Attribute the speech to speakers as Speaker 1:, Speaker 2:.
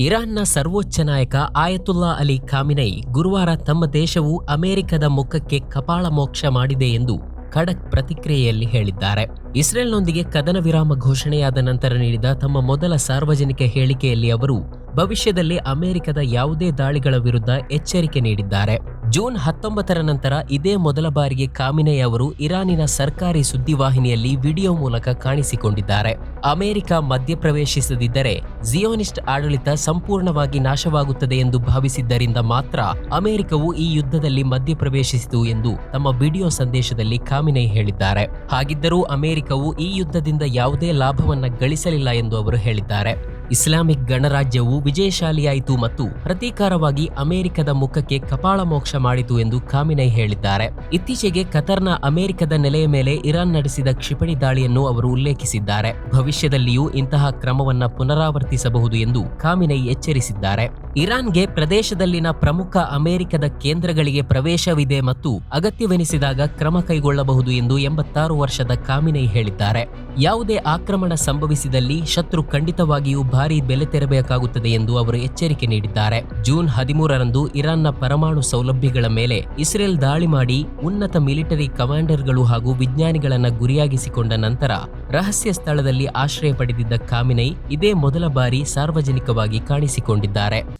Speaker 1: ಇರಾನ್ನ ಸರ್ವೋಚ್ಚ ನಾಯಕ ಆಯತುಲ್ಲಾ ಅಲಿ ಖಾಮಿನೈ ಗುರುವಾರ ತಮ್ಮ ದೇಶವು ಅಮೆರಿಕದ ಮುಖಕ್ಕೆ ಕಪಾಳ ಮೋಕ್ಷ ಮಾಡಿದೆ ಎಂದು ಖಡಕ್ ಪ್ರತಿಕ್ರಿಯೆಯಲ್ಲಿ ಹೇಳಿದ್ದಾರೆ. ಇಸ್ರೇಲ್ನೊಂದಿಗೆ ಕದನ ವಿರಾಮ ಘೋಷಣೆಯಾದ ನಂತರ ನೀಡಿದ ತಮ್ಮ ಮೊದಲ ಸಾರ್ವಜನಿಕ ಹೇಳಿಕೆಯಲ್ಲಿ ಅವರು ಭವಿಷ್ಯದಲ್ಲಿ ಅಮೆರಿಕದ ಯಾವುದೇ ದಾಳಿಗಳ ವಿರುದ್ಧ ಎಚ್ಚರಿಕೆ ನೀಡಿದ್ದಾರೆ. ಜೂನ್ ಹತ್ತೊಂಬತ್ತರ ನಂತರ ಇದೇ ಮೊದಲ ಬಾರಿಗೆ ಕಾಮಿನೈ ಅವರು ಇರಾನಿನ ಸರ್ಕಾರಿ ಸುದ್ದಿವಾಹಿನಿಯಲ್ಲಿ ವಿಡಿಯೋ ಮೂಲಕ ಕಾಣಿಸಿಕೊಂಡಿದ್ದಾರೆ. ಅಮೆರಿಕ ಮಧ್ಯಪ್ರವೇಶಿಸದಿದ್ದರೆ ಜಿಯೋನಿಸ್ಟ್ ಆಡಳಿತ ಸಂಪೂರ್ಣವಾಗಿ ನಾಶವಾಗುತ್ತದೆ ಎಂದು ಭಾವಿಸಿದ್ದರಿಂದ ಮಾತ್ರ ಅಮೆರಿಕವು ಈ ಯುದ್ಧದಲ್ಲಿ ಮಧ್ಯಪ್ರವೇಶಿಸಿತು ಎಂದು ತಮ್ಮ ವಿಡಿಯೋ ಸಂದೇಶದಲ್ಲಿ ಕಾಮಿನೈ ಹೇಳಿದ್ದಾರೆ. ಹಾಗಿದ್ದರೂ ಅಮೆರಿಕವು ಈ ಯುದ್ಧದಿಂದ ಯಾವುದೇ ಲಾಭವನ್ನ ಗಳಿಸಲಿಲ್ಲ ಎಂದು ಅವರು ಹೇಳಿದ್ದಾರೆ. ಇಸ್ಲಾಮಿಕ್ ಗಣರಾಜ್ಯವು ವಿಜಯಶಾಲಿಯಾಯಿತು ಮತ್ತು ಪ್ರತೀಕಾರವಾಗಿ ಅಮೆರಿಕದ ಮುಖಕ್ಕೆ ಕಪಾಳ ಮೋಕ್ಷ ಮಾಡಿತು ಎಂದು ಖಾಮಿನೈ ಹೇಳಿದ್ದಾರೆ. ಇತ್ತೀಚೆಗೆ ಕತರ್ನ ಅಮೆರಿಕದ ನೆಲೆಯ ಮೇಲೆ ಇರಾನ್ ನಡೆಸಿದ ಕ್ಷಿಪಣಿ ದಾಳಿಯನ್ನು ಅವರು ಉಲ್ಲೇಖಿಸಿದ್ದಾರೆ. ಭವಿಷ್ಯದಲ್ಲಿಯೂ ಇಂತಹ ಕ್ರಮವನ್ನು ಪುನರಾವರ್ತಿಸಬಹುದು ಎಂದು ಖಾಮಿನೈ ಎಚ್ಚರಿಸಿದ್ದಾರೆ. ಇರಾನ್ಗೆ ಪ್ರದೇಶದಲ್ಲಿನ ಪ್ರಮುಖ ಅಮೆರಿಕದ ಕೇಂದ್ರಗಳಿಗೆ ಪ್ರವೇಶವಿದೆ ಮತ್ತು ಅಗತ್ಯವೆನಿಸಿದಾಗ ಕ್ರಮ ಕೈಗೊಳ್ಳಬಹುದು ಎಂದು ಎಂಬತ್ತಾರು ವರ್ಷದ ಕಾಮಿನೈ ಹೇಳಿದ್ದಾರೆ. ಯಾವುದೇ ಆಕ್ರಮಣ ಸಂಭವಿಸಿದಲ್ಲಿ ಶತ್ರು ಖಂಡಿತವಾಗಿಯೂ ಭಾರಿ ಬೆಲೆ ತೆರಬೇಕಾಗುತ್ತದೆ ಎಂದು ಅವರು ಎಚ್ಚರಿಕೆ ನೀಡಿದ್ದಾರೆ. ಜೂನ್ ಹದಿಮೂರರಂದು ಇರಾನ್ನ ಪರಮಾಣು ಸೌಲಭ್ಯಗಳ ಮೇಲೆ ಇಸ್ರೇಲ್ ದಾಳಿ ಮಾಡಿ ಉನ್ನತ ಮಿಲಿಟರಿ ಕಮಾಂಡರ್ಗಳು ಹಾಗೂ ವಿಜ್ಞಾನಿಗಳನ್ನು ಗುರಿಯಾಗಿಸಿಕೊಂಡ ನಂತರ ರಹಸ್ಯ ಸ್ಥಳದಲ್ಲಿ ಆಶ್ರಯ ಪಡೆದಿದ್ದ ಕಾಮಿನೈ ಇದೇ ಮೊದಲ ಬಾರಿ ಸಾರ್ವಜನಿಕವಾಗಿ ಕಾಣಿಸಿಕೊಂಡಿದ್ದಾರೆ.